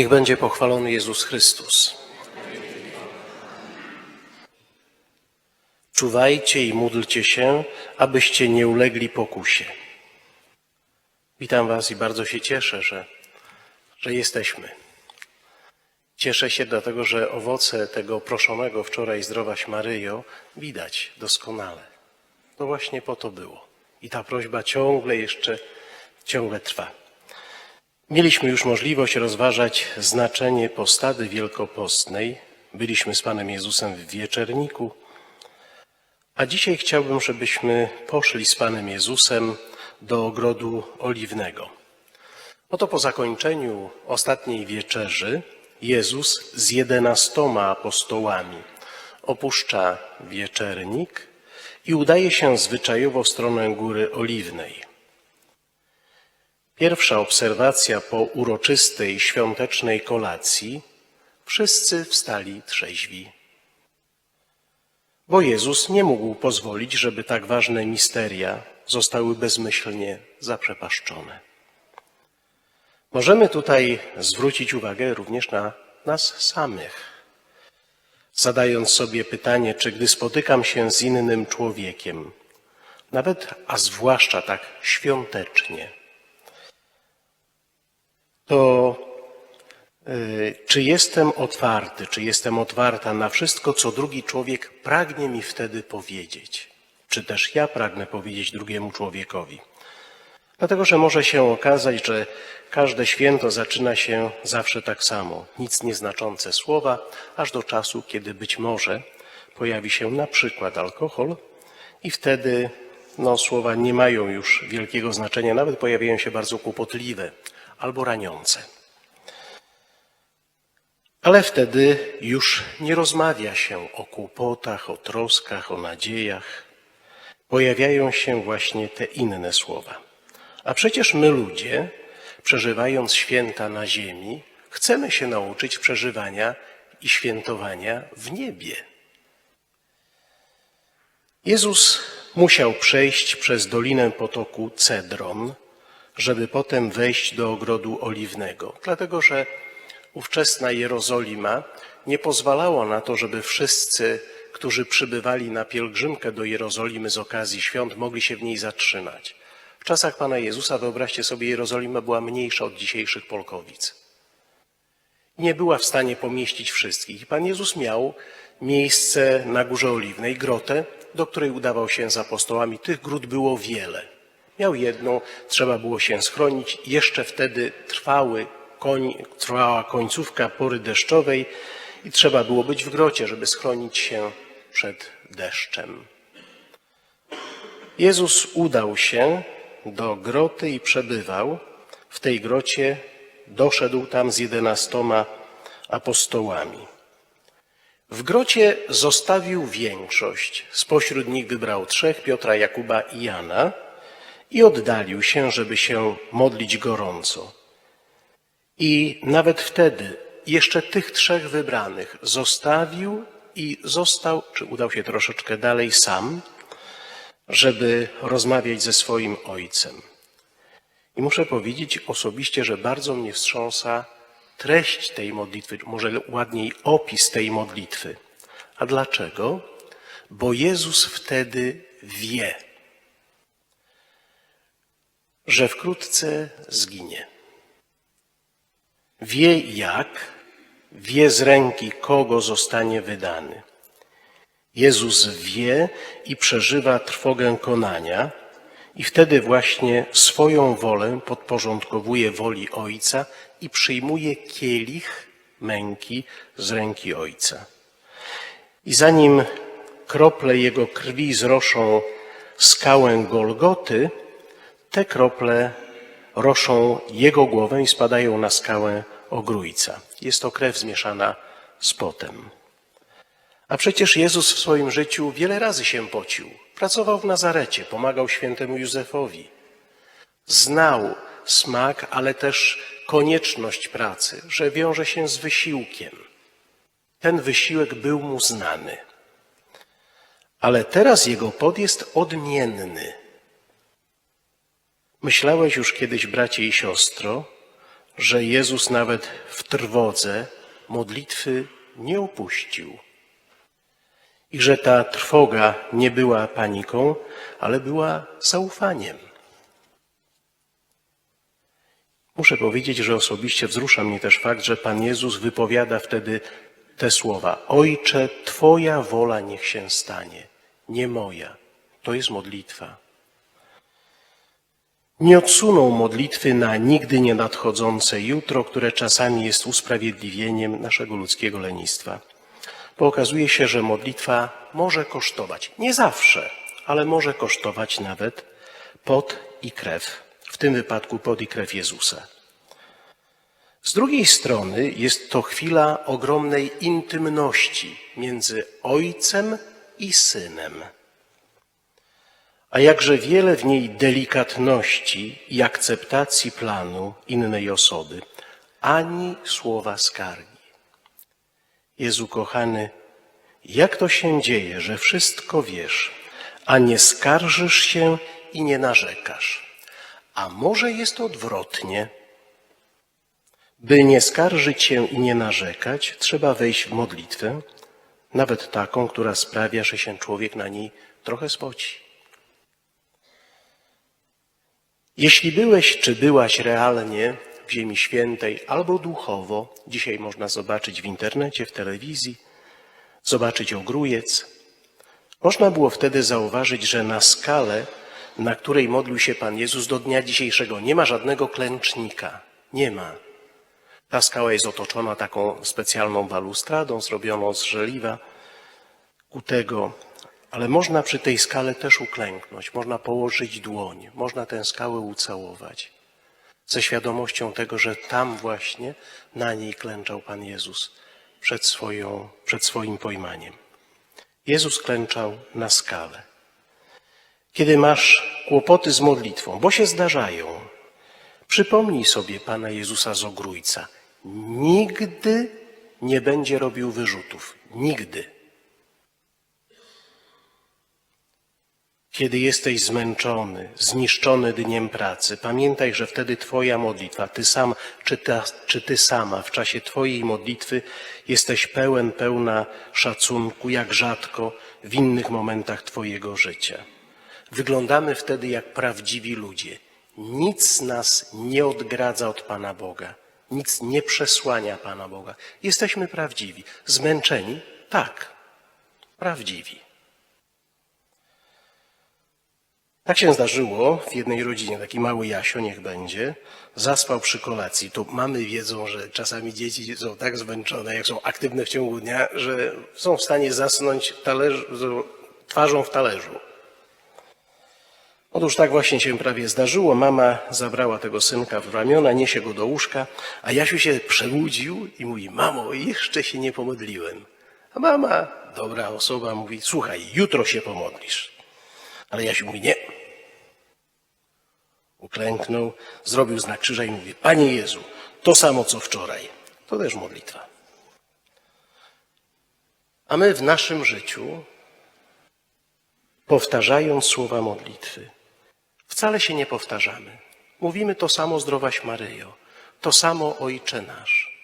Niech będzie pochwalony Jezus Chrystus. Czuwajcie i módlcie się, abyście nie ulegli pokusie. Witam Was i bardzo się cieszę, że, że jesteśmy. Cieszę się dlatego, że owoce tego proszonego wczoraj zdrowaś Maryjo widać doskonale. To właśnie po to było. I ta prośba ciągle jeszcze, ciągle trwa. Mieliśmy już możliwość rozważać znaczenie postady wielkopostnej. Byliśmy z Panem Jezusem w wieczerniku. A dzisiaj chciałbym, żebyśmy poszli z Panem Jezusem do ogrodu oliwnego. Oto po zakończeniu ostatniej wieczerzy Jezus z jedenastoma apostołami opuszcza wieczernik i udaje się zwyczajowo w stronę Góry Oliwnej. Pierwsza obserwacja po uroczystej świątecznej kolacji wszyscy wstali trzeźwi. Bo Jezus nie mógł pozwolić, żeby tak ważne misteria zostały bezmyślnie zaprzepaszczone. Możemy tutaj zwrócić uwagę również na nas samych, zadając sobie pytanie, czy gdy spotykam się z innym człowiekiem, nawet, a zwłaszcza tak świątecznie, to y, czy jestem otwarty, czy jestem otwarta na wszystko, co drugi człowiek pragnie mi wtedy powiedzieć? Czy też ja pragnę powiedzieć drugiemu człowiekowi? Dlatego, że może się okazać, że każde święto zaczyna się zawsze tak samo. Nic nieznaczące słowa, aż do czasu, kiedy być może pojawi się na przykład alkohol i wtedy no, słowa nie mają już wielkiego znaczenia, nawet pojawiają się bardzo kłopotliwe albo raniące. Ale wtedy już nie rozmawia się o kłopotach, o troskach, o nadziejach. Pojawiają się właśnie te inne słowa. A przecież my ludzie, przeżywając święta na ziemi, chcemy się nauczyć przeżywania i świętowania w niebie. Jezus musiał przejść przez dolinę potoku Cedron, żeby potem wejść do ogrodu oliwnego, dlatego że ówczesna Jerozolima nie pozwalała na to, żeby wszyscy, którzy przybywali na pielgrzymkę do Jerozolimy z okazji świąt, mogli się w niej zatrzymać. W czasach Pana Jezusa, wyobraźcie sobie, Jerozolima była mniejsza od dzisiejszych Polkowic. Nie była w stanie pomieścić wszystkich. I Pan Jezus miał miejsce na Górze Oliwnej, grotę, do której udawał się z apostołami. Tych gród było wiele. Miał jedną, trzeba było się schronić. Jeszcze wtedy trwały koń, trwała końcówka pory deszczowej i trzeba było być w grocie, żeby schronić się przed deszczem. Jezus udał się do groty i przebywał w tej grocie, doszedł tam z jedenastoma apostołami. W grocie zostawił większość. Spośród nich wybrał trzech, Piotra, Jakuba i Jana i oddalił się, żeby się modlić gorąco. I nawet wtedy jeszcze tych trzech wybranych zostawił i został, czy udał się troszeczkę dalej sam, żeby rozmawiać ze swoim ojcem. I muszę powiedzieć osobiście, że bardzo mnie wstrząsa treść tej modlitwy, może ładniej opis tej modlitwy. A dlaczego? Bo Jezus wtedy wie, że wkrótce zginie. Wie jak, wie z ręki kogo zostanie wydany. Jezus wie i przeżywa trwogę konania, i wtedy właśnie swoją wolę podporządkowuje woli Ojca i przyjmuje kielich męki z ręki Ojca. I zanim krople Jego krwi zroszą skałę Golgoty, te krople roszą Jego głowę i spadają na skałę Ogrójca. Jest to krew zmieszana z potem. A przecież Jezus w swoim życiu wiele razy się pocił. Pracował w Nazarecie, pomagał świętemu Józefowi. Znał smak, ale też konieczność pracy, że wiąże się z wysiłkiem. Ten wysiłek był mu znany. Ale teraz jego pod jest odmienny. Myślałeś już kiedyś, bracie i siostro, że Jezus nawet w trwodze modlitwy nie opuścił. I że ta trwoga nie była paniką, ale była zaufaniem. Muszę powiedzieć, że osobiście wzrusza mnie też fakt, że Pan Jezus wypowiada wtedy te słowa: Ojcze, Twoja wola niech się stanie, nie moja. To jest modlitwa. Nie odsuną modlitwy na nigdy nie nadchodzące jutro, które czasami jest usprawiedliwieniem naszego ludzkiego lenistwa. Bo okazuje się, że modlitwa może kosztować. Nie zawsze, ale może kosztować nawet pot i krew. W tym wypadku pot i krew Jezusa. Z drugiej strony jest to chwila ogromnej intymności między Ojcem i Synem. A jakże wiele w niej delikatności i akceptacji planu innej osoby, ani słowa skargi. Jezu kochany, jak to się dzieje, że wszystko wiesz, a nie skarżysz się i nie narzekasz? A może jest odwrotnie? By nie skarżyć się i nie narzekać, trzeba wejść w modlitwę, nawet taką, która sprawia, że się człowiek na niej trochę spoci. Jeśli byłeś czy byłaś realnie w Ziemi Świętej albo duchowo, dzisiaj można zobaczyć w internecie, w telewizji, zobaczyć ogrójec, można było wtedy zauważyć, że na skalę, na której modlił się Pan Jezus do dnia dzisiejszego, nie ma żadnego klęcznika. Nie ma. Ta skała jest otoczona taką specjalną balustradą zrobioną z żeliwa kutego, ale można przy tej skale też uklęknąć, można położyć dłoń, można tę skałę ucałować. Ze świadomością tego, że tam właśnie na niej klęczał Pan Jezus przed, swoją, przed swoim pojmaniem. Jezus klęczał na skale. Kiedy masz kłopoty z modlitwą, bo się zdarzają, przypomnij sobie Pana Jezusa z ogrójca. Nigdy nie będzie robił wyrzutów. Nigdy. Kiedy jesteś zmęczony, zniszczony dniem pracy, pamiętaj, że wtedy Twoja modlitwa, Ty sam czy, ta, czy Ty sama w czasie Twojej modlitwy jesteś pełen, pełna szacunku, jak rzadko w innych momentach Twojego życia. Wyglądamy wtedy jak prawdziwi ludzie. Nic nas nie odgradza od Pana Boga, nic nie przesłania Pana Boga. Jesteśmy prawdziwi. Zmęczeni? Tak, prawdziwi. Tak się zdarzyło w jednej rodzinie, taki mały Jasio, niech będzie, zaspał przy kolacji. To mamy wiedzą, że czasami dzieci są tak zmęczone, jak są aktywne w ciągu dnia, że są w stanie zasnąć twarzą w talerzu. Otóż tak właśnie się prawie zdarzyło. Mama zabrała tego synka w ramiona, niesie go do łóżka, a Jasiu się przebudził i mówi, mamo, jeszcze się nie pomodliłem. A mama, dobra osoba, mówi, słuchaj, jutro się pomodlisz. Ale Jasiu mówi, nie. Uklęknął, zrobił znak krzyża i mówi, Panie Jezu, to samo co wczoraj. To też modlitwa. A my w naszym życiu, powtarzając słowa modlitwy, wcale się nie powtarzamy. Mówimy to samo zdrowaś Maryjo, to samo Ojcze nasz.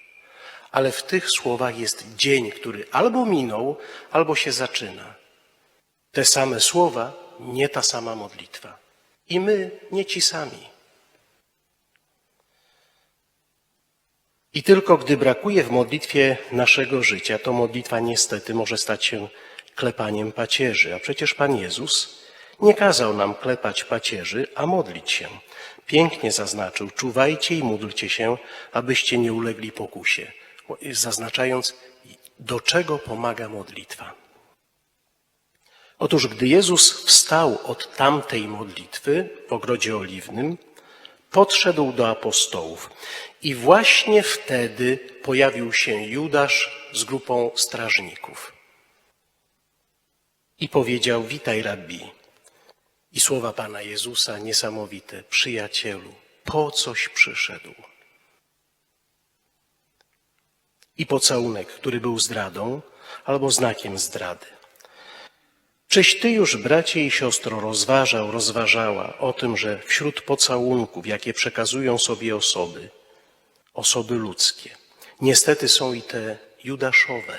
Ale w tych słowach jest dzień, który albo minął, albo się zaczyna. Te same słowa, nie ta sama modlitwa. I my nie ci sami. I tylko gdy brakuje w modlitwie naszego życia, to modlitwa niestety może stać się klepaniem pacierzy. A przecież Pan Jezus nie kazał nam klepać pacierzy, a modlić się. Pięknie zaznaczył, czuwajcie i módlcie się, abyście nie ulegli pokusie. Zaznaczając, do czego pomaga modlitwa. Otóż gdy Jezus wstał od tamtej modlitwy w ogrodzie oliwnym, podszedł do apostołów i właśnie wtedy pojawił się Judasz z grupą strażników. I powiedział: Witaj, rabbi. I słowa Pana Jezusa niesamowite: Przyjacielu, po coś przyszedł. I pocałunek, który był zdradą albo znakiem zdrady. Czyś ty już, bracie i siostro, rozważał, rozważała o tym, że wśród pocałunków, jakie przekazują sobie osoby, osoby ludzkie. Niestety są i te judaszowe.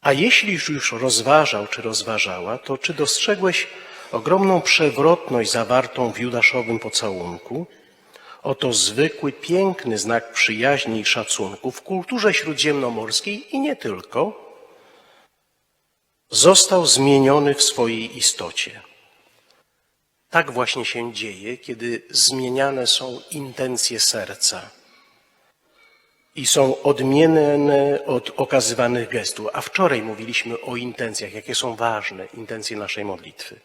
A jeśli już rozważał czy rozważała, to czy dostrzegłeś ogromną przewrotność zawartą w judaszowym pocałunku? Oto zwykły, piękny znak przyjaźni i szacunku w kulturze śródziemnomorskiej i nie tylko, został zmieniony w swojej istocie. Tak właśnie się dzieje, kiedy zmieniane są intencje serca i są odmienne od okazywanych gestów. A wczoraj mówiliśmy o intencjach, jakie są ważne intencje naszej modlitwy.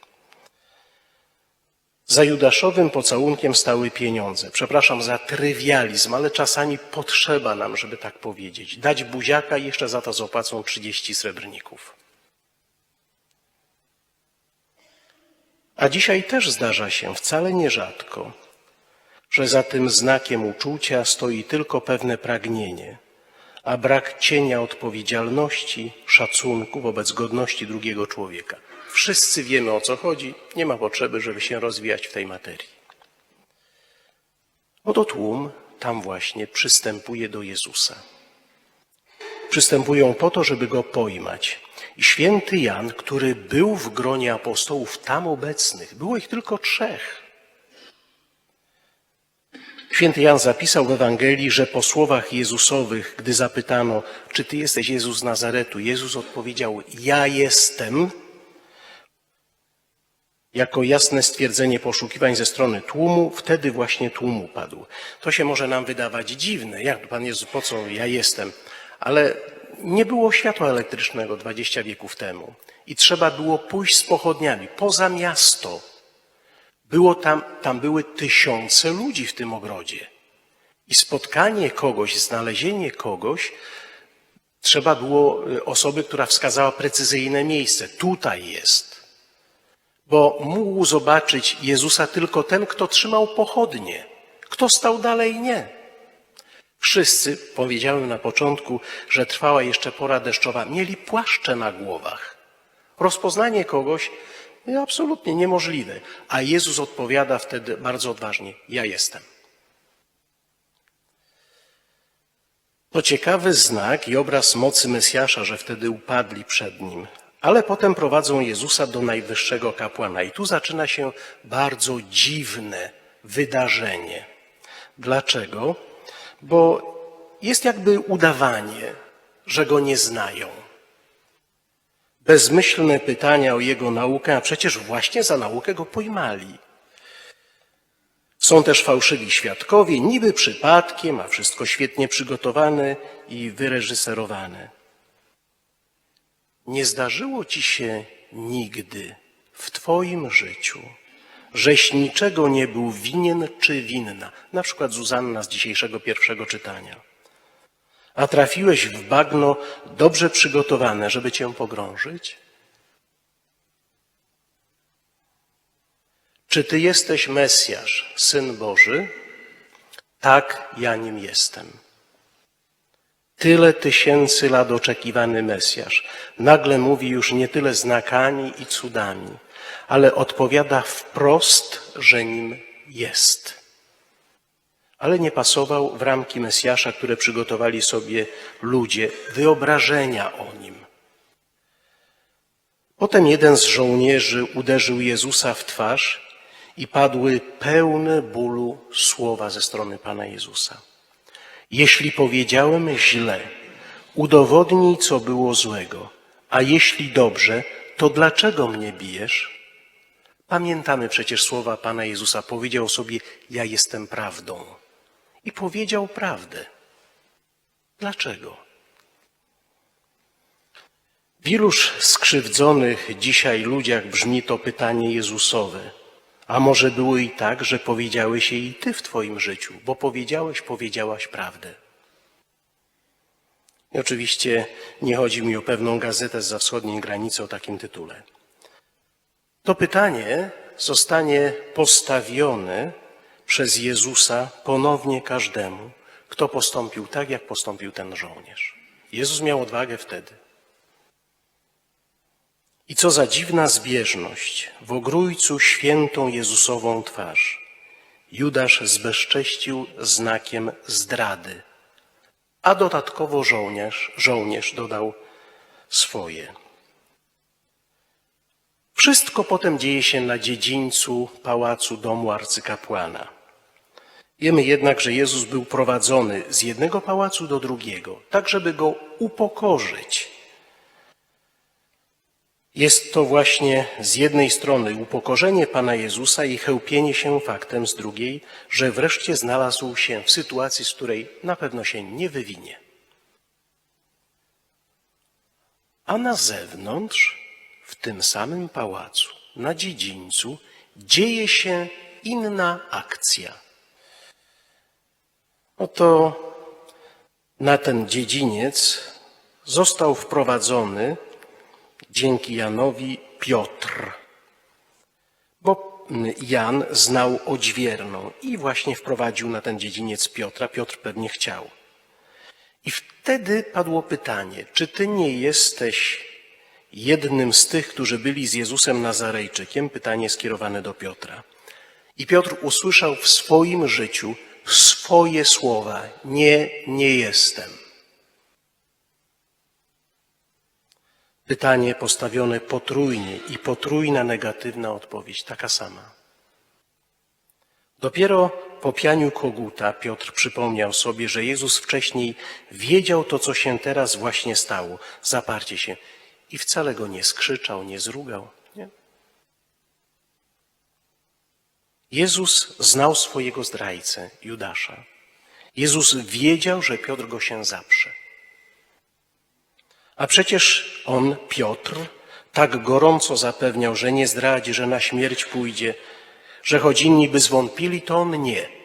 Za judaszowym pocałunkiem stały pieniądze. Przepraszam za trywializm, ale czasami potrzeba nam, żeby tak powiedzieć. Dać buziaka i jeszcze za to zapłacą 30 srebrników. A dzisiaj też zdarza się, wcale nierzadko, że za tym znakiem uczucia stoi tylko pewne pragnienie, a brak cienia odpowiedzialności, szacunku wobec godności drugiego człowieka. Wszyscy wiemy o co chodzi, nie ma potrzeby, żeby się rozwijać w tej materii. Oto tłum tam właśnie przystępuje do Jezusa. Przystępują po to, żeby go pojmać. I święty Jan, który był w gronie apostołów tam obecnych, było ich tylko trzech. Święty Jan zapisał w Ewangelii, że po słowach Jezusowych, gdy zapytano, czy ty jesteś Jezus z Nazaretu, Jezus odpowiedział, ja jestem, jako jasne stwierdzenie poszukiwań ze strony tłumu, wtedy właśnie tłum upadł. To się może nam wydawać dziwne, jak Pan Jezus, po co ja jestem? Ale nie było światła elektrycznego 20 wieków temu i trzeba było pójść z pochodniami poza miasto. Było tam, tam były tysiące ludzi w tym ogrodzie. I spotkanie kogoś, znalezienie kogoś, trzeba było y, osoby, która wskazała precyzyjne miejsce. Tutaj jest. Bo mógł zobaczyć Jezusa tylko ten, kto trzymał pochodnie. Kto stał dalej, nie. Wszyscy, powiedziałem na początku, że trwała jeszcze pora deszczowa, mieli płaszcze na głowach. Rozpoznanie kogoś absolutnie niemożliwe. A Jezus odpowiada wtedy bardzo odważnie: Ja jestem. To ciekawy znak i obraz mocy Mesjasza, że wtedy upadli przed nim. Ale potem prowadzą Jezusa do najwyższego kapłana. I tu zaczyna się bardzo dziwne wydarzenie. Dlaczego? Bo jest jakby udawanie, że go nie znają. Bezmyślne pytania o jego naukę, a przecież właśnie za naukę go pojmali. Są też fałszywi świadkowie, niby przypadkiem, a wszystko świetnie przygotowane i wyreżyserowane. Nie zdarzyło ci się nigdy w Twoim życiu, żeś niczego nie był winien czy winna, na przykład Zuzanna z dzisiejszego pierwszego czytania, a trafiłeś w bagno dobrze przygotowane, żeby cię pogrążyć? Czy ty jesteś Mesjasz, Syn Boży? Tak, ja nim jestem. Tyle tysięcy lat oczekiwany Mesjasz nagle mówi już nie tyle znakami i cudami, ale odpowiada wprost, że nim jest. Ale nie pasował w ramki Mesjasza, które przygotowali sobie ludzie, wyobrażenia o nim. Potem jeden z żołnierzy uderzył Jezusa w twarz i padły pełne bólu słowa ze strony Pana Jezusa. Jeśli powiedziałem źle, udowodnij, co było złego, a jeśli dobrze, to dlaczego mnie bijesz? Pamiętamy przecież słowa Pana Jezusa. Powiedział sobie: Ja jestem prawdą. I powiedział prawdę. Dlaczego? W iluż skrzywdzonych dzisiaj ludziach brzmi to pytanie Jezusowe. A może było i tak, że powiedziałeś jej i ty w twoim życiu, bo powiedziałeś, powiedziałaś prawdę. I oczywiście nie chodzi mi o pewną gazetę z wschodniej granicy o takim tytule. To pytanie zostanie postawione przez Jezusa ponownie każdemu, kto postąpił tak, jak postąpił ten żołnierz. Jezus miał odwagę wtedy. I co za dziwna zbieżność w ogrójcu świętą Jezusową twarz. Judasz zbezcześcił znakiem zdrady, a dodatkowo żołnierz, żołnierz dodał swoje. Wszystko potem dzieje się na dziedzińcu pałacu domu arcykapłana. Wiemy jednak, że Jezus był prowadzony z jednego pałacu do drugiego, tak żeby go upokorzyć. Jest to właśnie z jednej strony upokorzenie Pana Jezusa i chełpienie się faktem, z drugiej, że wreszcie znalazł się w sytuacji, z której na pewno się nie wywinie. A na zewnątrz, w tym samym pałacu, na dziedzińcu, dzieje się inna akcja. Oto na ten dziedziniec został wprowadzony dzięki Janowi Piotr, bo Jan znał odźwierną i właśnie wprowadził na ten dziedziniec Piotra. Piotr pewnie chciał. I wtedy padło pytanie, czy ty nie jesteś jednym z tych, którzy byli z Jezusem Nazarejczykiem? Pytanie skierowane do Piotra. I Piotr usłyszał w swoim życiu swoje słowa: Nie, nie jestem. Pytanie postawione potrójnie i potrójna negatywna odpowiedź, taka sama. Dopiero po pianiu koguta Piotr przypomniał sobie, że Jezus wcześniej wiedział to, co się teraz właśnie stało, zaparcie się i wcale go nie skrzyczał, nie zrugał. Nie? Jezus znał swojego zdrajcę, Judasza. Jezus wiedział, że Piotr go się zaprze. A przecież on, Piotr, tak gorąco zapewniał, że nie zdradzi, że na śmierć pójdzie, że choć inni by zwątpili, to on nie.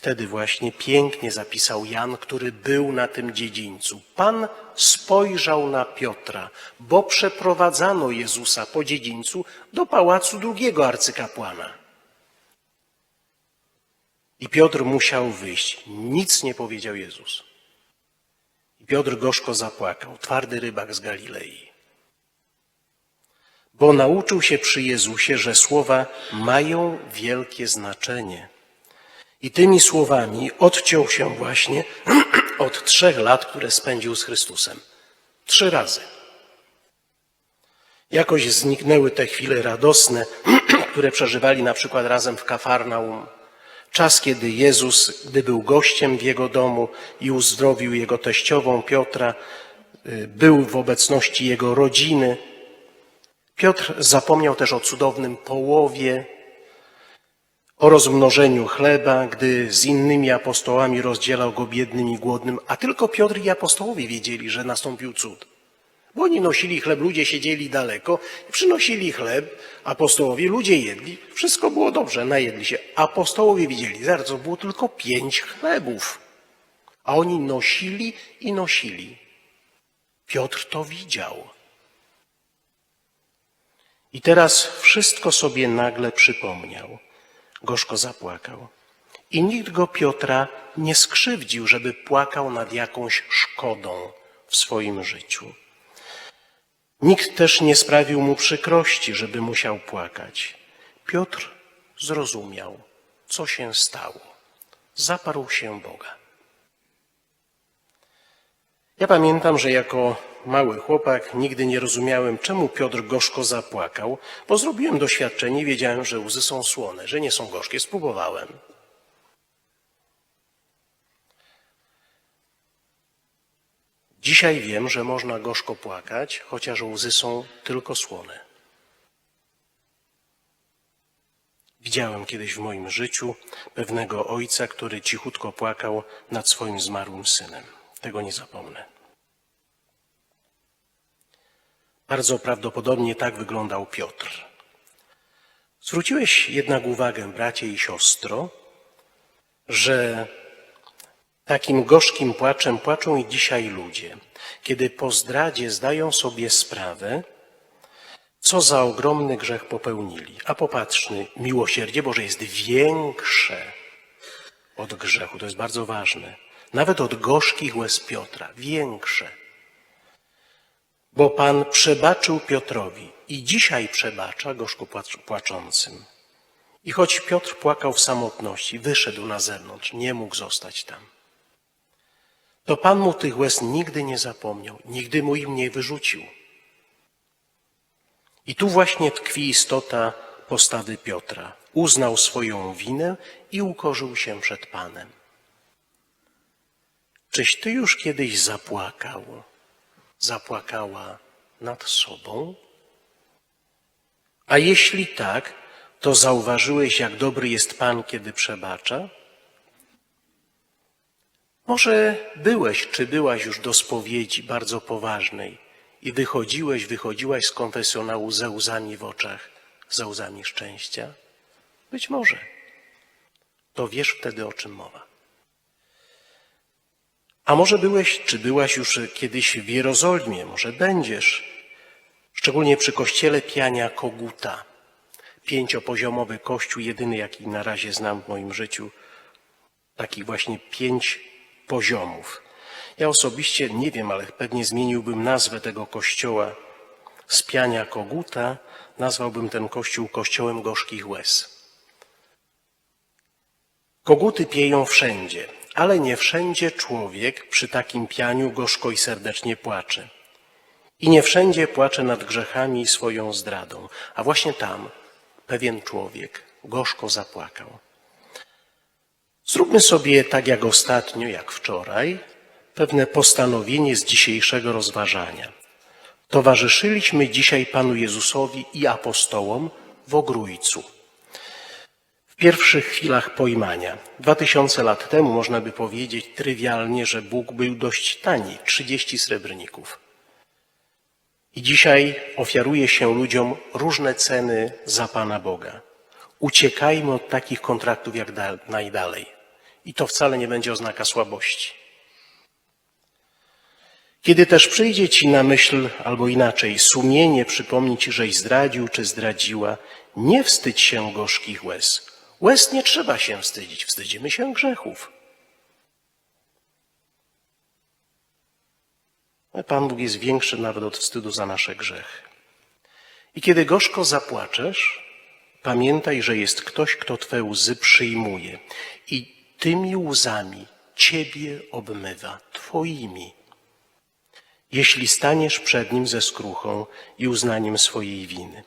Wtedy właśnie pięknie zapisał Jan, który był na tym dziedzińcu. Pan spojrzał na Piotra, bo przeprowadzano Jezusa po dziedzińcu do pałacu drugiego arcykapłana. I Piotr musiał wyjść. Nic nie powiedział Jezus. I Piotr gorzko zapłakał, twardy rybak z Galilei. Bo nauczył się przy Jezusie, że słowa mają wielkie znaczenie. I tymi słowami odciął się właśnie od trzech lat, które spędził z Chrystusem. Trzy razy. Jakoś zniknęły te chwile radosne, które przeżywali na przykład razem w Kafarnaum. Czas, kiedy Jezus, gdy był gościem w jego domu i uzdrowił jego teściową Piotra, y, był w obecności jego rodziny. Piotr zapomniał też o cudownym połowie, o rozmnożeniu chleba, gdy z innymi apostołami rozdzielał go biednym i głodnym, a tylko Piotr i apostołowie wiedzieli, że nastąpił cud. Bo oni nosili chleb, ludzie siedzieli daleko, przynosili chleb, apostołowie, ludzie jedli, wszystko było dobrze, najedli się. Apostołowie widzieli, zaraz było tylko pięć chlebów, a oni nosili i nosili. Piotr to widział. I teraz wszystko sobie nagle przypomniał. Gorzko zapłakał. I nikt go Piotra nie skrzywdził, żeby płakał nad jakąś szkodą w swoim życiu. Nikt też nie sprawił mu przykrości, żeby musiał płakać. Piotr zrozumiał, co się stało. Zaparł się Boga. Ja pamiętam, że jako mały chłopak nigdy nie rozumiałem, czemu Piotr gorzko zapłakał, bo zrobiłem doświadczenie i wiedziałem, że łzy są słone, że nie są gorzkie. Spróbowałem. Dzisiaj wiem, że można gorzko płakać, chociaż łzy są tylko słone. Widziałem kiedyś w moim życiu pewnego ojca, który cichutko płakał nad swoim zmarłym synem. Tego nie zapomnę. Bardzo prawdopodobnie tak wyglądał Piotr. Zwróciłeś jednak uwagę, bracie i siostro, że takim gorzkim płaczem płaczą i dzisiaj ludzie, kiedy po zdradzie zdają sobie sprawę, co za ogromny grzech popełnili. A popatrzmy, miłosierdzie Boże jest większe od grzechu, to jest bardzo ważne. Nawet od gorzkich łez Piotra, większe. Bo Pan przebaczył Piotrowi i dzisiaj przebacza gorzko płacz- płaczącym. I choć Piotr płakał w samotności, wyszedł na zewnątrz, nie mógł zostać tam. To Pan mu tych łez nigdy nie zapomniał, nigdy mu im nie wyrzucił. I tu właśnie tkwi istota postawy Piotra. Uznał swoją winę i ukorzył się przed Panem. Czyś ty już kiedyś zapłakał, zapłakała nad sobą? A jeśli tak, to zauważyłeś, jak dobry jest Pan, kiedy przebacza? Może byłeś czy byłaś już do spowiedzi bardzo poważnej i wychodziłeś, wychodziłaś z konfesjonału ze łzami w oczach, ze łzami szczęścia? Być może. To wiesz wtedy, o czym mowa. A może byłeś, czy byłaś już kiedyś w Jerozolimie, może będziesz, szczególnie przy kościele Piania Koguta. Pięciopoziomowy kościół, jedyny jaki na razie znam w moim życiu, takich właśnie pięć poziomów. Ja osobiście nie wiem, ale pewnie zmieniłbym nazwę tego kościoła z Piania Koguta, nazwałbym ten kościół kościołem gorzkich łez. Koguty pieją wszędzie, ale nie wszędzie człowiek przy takim pianiu gorzko i serdecznie płacze. I nie wszędzie płacze nad grzechami i swoją zdradą, a właśnie tam pewien człowiek gorzko zapłakał. Zróbmy sobie tak jak ostatnio, jak wczoraj, pewne postanowienie z dzisiejszego rozważania. Towarzyszyliśmy dzisiaj Panu Jezusowi i apostołom w Ogrójcu. Pierwszych chwilach pojmania, dwa tysiące lat temu, można by powiedzieć trywialnie, że Bóg był dość tani 30 srebrników. I dzisiaj ofiaruje się ludziom różne ceny za Pana Boga. Uciekajmy od takich kontraktów jak da, najdalej. I to wcale nie będzie oznaka słabości. Kiedy też przyjdzie ci na myśl, albo inaczej, sumienie przypomni ci, żeś zdradził czy zdradziła, nie wstydź się gorzkich łez. Łez nie trzeba się wstydzić, wstydzimy się grzechów. Pan Bóg jest większy nawet od wstydu za nasze grzechy. I kiedy gorzko zapłaczesz, pamiętaj, że jest ktoś, kto Twe łzy przyjmuje i tymi łzami Ciebie obmywa, Twoimi. Jeśli staniesz przed Nim ze skruchą i uznaniem swojej winy.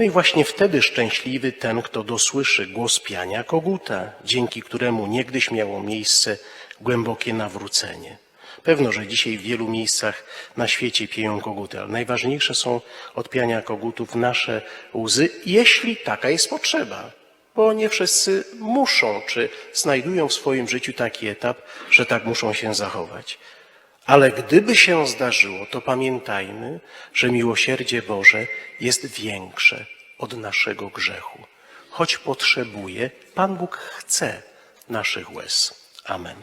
No i właśnie wtedy szczęśliwy ten, kto dosłyszy głos piania koguta, dzięki któremu niegdyś miało miejsce głębokie nawrócenie. Pewno, że dzisiaj w wielu miejscach na świecie pieją koguty, ale najważniejsze są od piania kogutów nasze łzy, jeśli taka jest potrzeba. Bo nie wszyscy muszą, czy znajdują w swoim życiu taki etap, że tak muszą się zachować. Ale gdyby się zdarzyło, to pamiętajmy, że miłosierdzie Boże jest większe od naszego grzechu. Choć potrzebuje, Pan Bóg chce naszych łez. Amen.